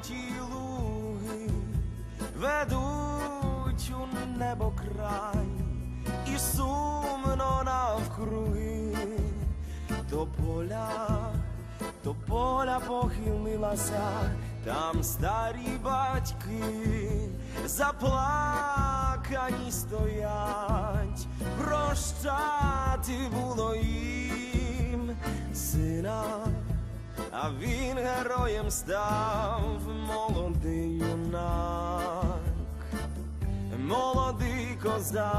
золоті луги ведуть у небо край, і сумно навкруги, до поля, до поля похилилася, там старі батьки заплакані стоять, прощати А він героєм став молодий юнак, молодий козак,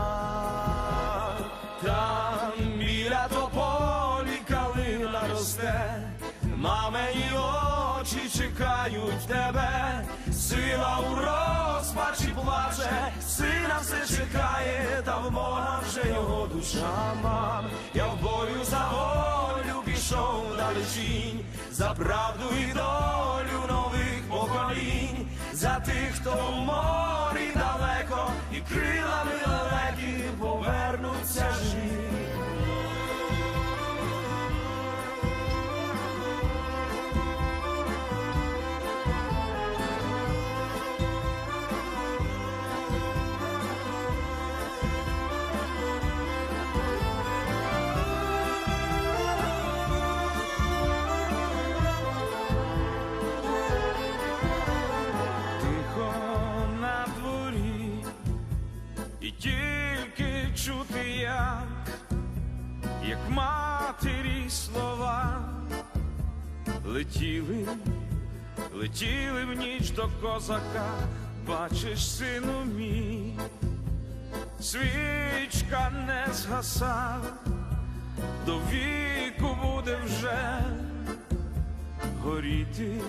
там біля тополі калина росте, мамині очі чекають тебе, сила у розпачі плаче, сина все чекає, та в Бога вже його душа мам. Я пішов далечінь, за правду і долю нових поколінь, за тих, хто в морі далеко, і крилами як матері слова. Летіли, летіли в ніч до козака, бачиш, сину мій, свічка не згаса, до віку буде вже горіти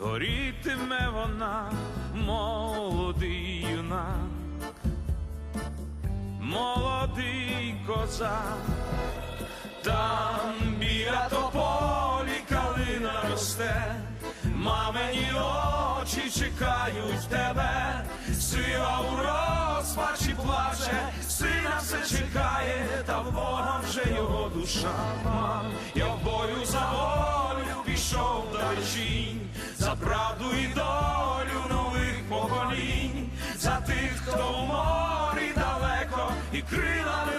горітиме вона, молодий юнак, молодий козак, там біля тополі калина росте, мамині очі чекають тебе, сила у розпачі плаче, сина все чекає, та в Бога вже його душа. Я в бою за волю пішов далечінь, за правду і долю нових поколінь, за тих, хто в морі далеко, і крилами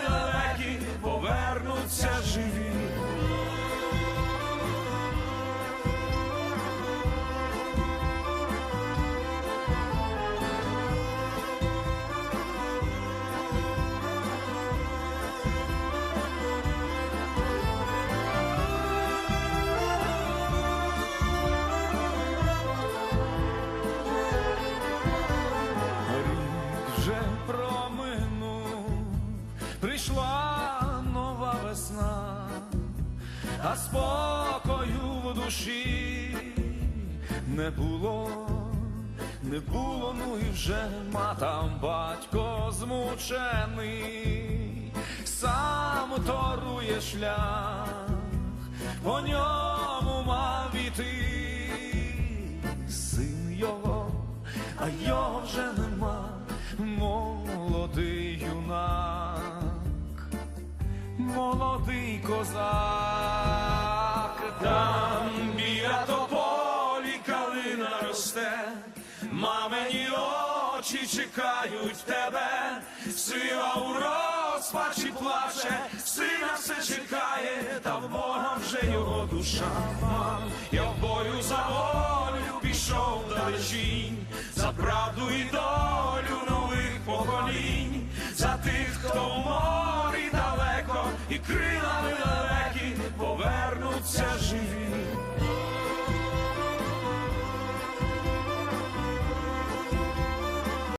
прийшла нова весна, а спокою в душі не було, не було, ну і вже матам батько змучений, сам торує шлях, по ньому молодий козак, там біля тополі калина росте, мамині очі чекають тебе, сила у розпачі плаче, сина все чекає, та в Бога вже його душа. Я в бою за волю пішов далечінь, за правду і долю нових поколінь, за тих, хто в Roots out.